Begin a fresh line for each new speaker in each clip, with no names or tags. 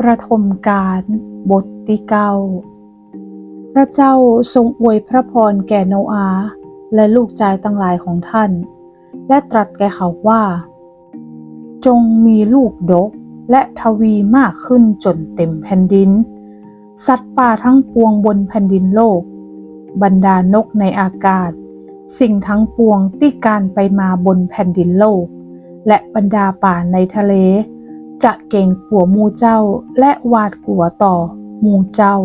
ประทมการบทที่เก้าพระเจ้าทรงอวยพระพรแก่โนอาและลูกชายทั้งหลายของท่าน และตรัสแก่เขาว่า จงมีลูกดกและทวีมากขึ้นจนเต็มแผ่นดิน สัตว์ป่าทั้งปวงบนแผ่นดินโลก บรรดานกในอากาศ สิ่งทั้งปวงที่การไปมาบนแผ่นดินโลก และบรรดาป่าในทะเล จะเก่งปัวมูเจ้าและวาดกลัวต่อมูเจ้า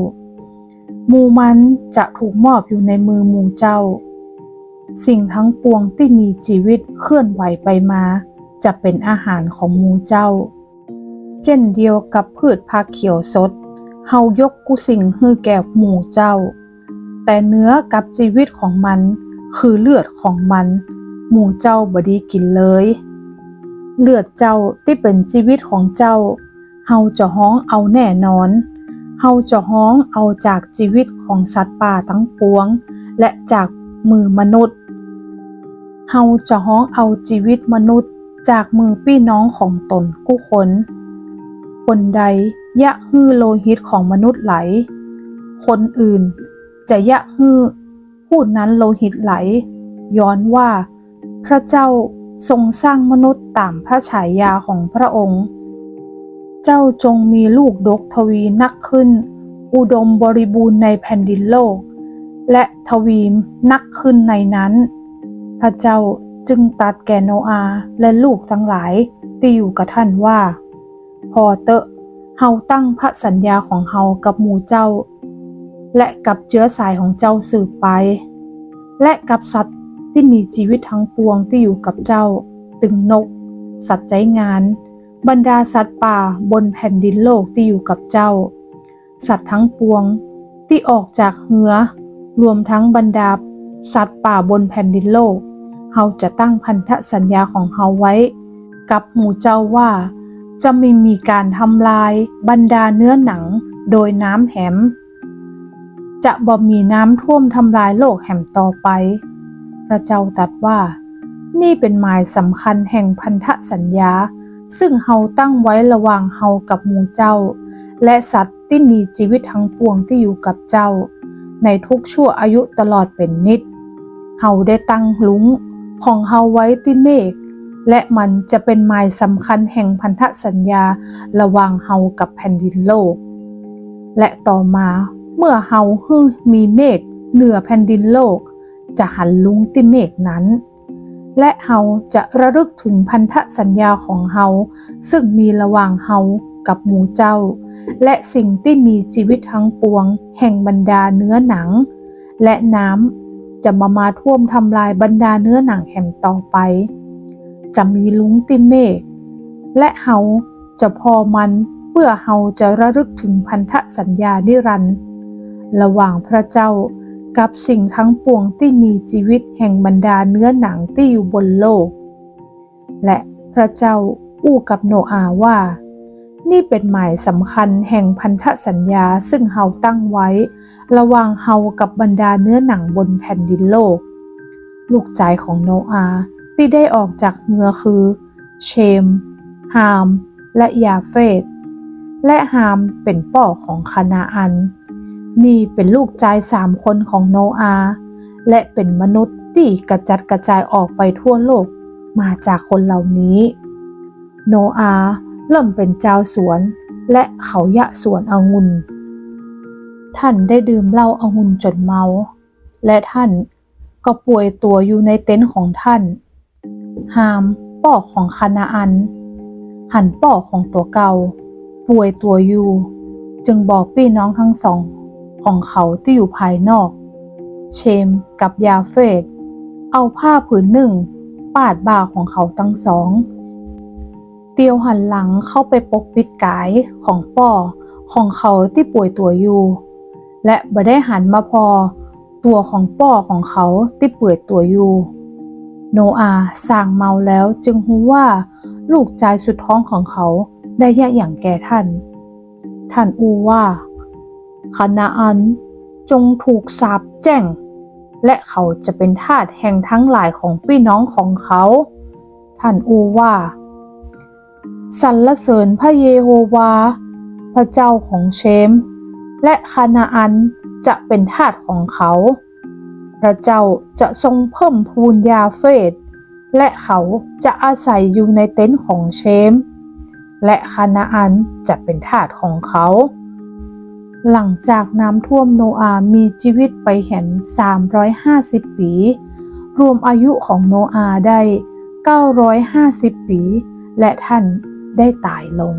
มูมันจะถูกมอบอยู่ในมือมูเจ้า สิ่งทั้งปวงที่มีชีวิตเคลื่อนไหวไปมา จะเป็นอาหารของมูเจ้า เช่นเดียวกับพืชผักเขียวสด เฮายกกุสิ่งฮือแก่หมูเจ้า แต่เนื้อกับชีวิตของมันคือเลือดของมัน หมูเจ้าบดีกินเลย เลือดเจ้าที่เป็นชีวิตของเจ้า เฮาจะฮ้องเอาแน่นอน เฮาจะฮ้องเอาจากชีวิตของสัตว์ป่าทั้งปวง และจากมือมนุษย์ เฮาจะฮ้องเอาชีวิตมนุษย์จากมือพี่น้องของตนกู้คนคนใดยะฮื้อโลหิตของมนุษย์ไหล คนอื่นจะยะฮื้อผู้นั้นโลหิตไหล ย้อนว่า พระเจ้า ทรงสร้างมนุษย์ตามพระฉายาของพระองค์ เจ้าจงมีลูกดกทวีนักขึ้น อุดมบริบูรณ์ในแผ่นดินโลก และทวีมนักขึ้นในนั้น พระเจ้าจึงตัดแก่โนอาและลูกทั้งหลายที่อยู่กับท่านว่า พอเตอะเฮาตั้งพระสัญญาของเฮากับหมู่เจ้า และกับเชื้อสายของเจ้าสืบไป และกับสัตว์ ที่มีชีวิตทั้งปวงที่อยู่กับเจ้า ตึงนก สัตว์ใจงาน บรรดาสัตว์ป่าบนแผ่นดินโลกที่อยู่กับเจ้า สัตว์ทั้งปวงที่ออกจากเหือ รวมทั้งบรรดา สัตว์ป่าบนแผ่นดินโลกเฮาจะตั้งพันธสัญญาของเฮาไว้ กับหมู่เจ้าว่า จะไม่มีการทำลายบรรดาเนื้อหนังโดยน้ำแหม จะบ่มีน้ำท่วมทำลายโลกแหมต่อไป พระเจ้าตรัสว่า นี่เป็นหมายสำคัญแห่งพันธสัญญา ซึ่งเฮาตั้งไว้ระหว่างเฮากับหมู่เจ้า และสัตว์ที่มีชีวิตทั้งปวงที่อยู่กับเจ้า ในทุกชั่วอายุตลอดเป็นนิดเฮาได้ตั้งลุงของเฮาไว้ที่เมฆและมันจะเป็นหมายสำคัญแห่งพันธสัญญาระหว่างเฮากับแผ่นดินโลก และต่อมาเมื่อเฮาฮือมีเมฆเหนือแผ่นดินโลก จะหันลุงที่เมฆนั้น และเฮาจะระลึกถึงพันธสัญญาของเฮาซึ่งมีระหว่างเฮากับหมูเจ้า และสิ่งที่มีชีวิตทั้งปวง แห่งบรรดาเนื้อหนัง และน้ำจะมามาท่วมทำลายบรรดาเนื้อหนังแห่งต่อไป จะมีลุงติเมฆและเฮาจะพอมันเพื่อเฮาจะระลึกถึงพันธสัญญานิรันระหว่างพระเจ้า กับสิ่งทั้งปวงที่มีชีวิตแห่งบรรดาเนื้อหนังที่อยู่บนโลก และพระเจ้าอู้กับโนอาห์ว่า นี่เป็นหมายสำคัญแห่งพันธสัญญาซึ่งเฮาตั้งไว้ ระหว่างเฮากับบรรดาเนื้อหนังบนแผ่นดินโลก ลูกใจของโนอาห์ที่ได้ออกจากเงือคือ เชม ฮาม และยาเฟตและฮามเป็นป่อของคานาอัน นี่เป็นลูกชายสามคนของโนอา และเป็นมนุษย์ที่กระจัดกระจายออกไปทั่วโลกมาจากคนเหล่านี้ โนอาเริ่มเป็นเจ้าสวนและเขายะสวนองุ่น ท่านได้ดื่มเหล้าองุ่นจนเมา และท่านก็ป่วยตัวอยู่ในเต็นท์ของท่าน ฮามป่อของคานาอัน หันป่อของตัวเก่า ป่วยตัวอยู่ จึงบอกพี่น้องทั้งสอง ของเขาที่อยู่ภายนอก เชมกับยาเฟตเอาผ้าผืนหนึ่ง ปาดบ่าของเขาทั้งสอง เตียวหันหลังเข้าไปปกปิดกายของป่อของเขาที่ป่วยตัวอยู่ และบ่ได้หันมาพอ ตัวของป่อของเขาที่เปื่อยตัวอยู่โนอาสั่งเมาแล้วจึงรู้ว่าลูกชายสุดท้องของเขาได้แยกอย่างแก่ท่าน ท่านอูว่า คณาอันจงถูกสาปแจ้ง และเขาจะเป็นทาสแห่งทั้งหลายของพี่น้องของเขา ท่านอูว่า สรรเสริญพระเยโฮวา พระเจ้าของเชม และคานาอันจะเป็นทาสของเขา พระเจ้าจะทรงเพิ่มพูนยาเฟตและเขาจะอาศัยอยู่ในเต็นท์ของเชม และคานาอันจะเป็นทาสของเขา หลังจากน้ำท่วมโนอามีชีวิตไปเห็น 350 ปี รวมอายุของโนอาได้ 950 ปี และท่านได้ตายลง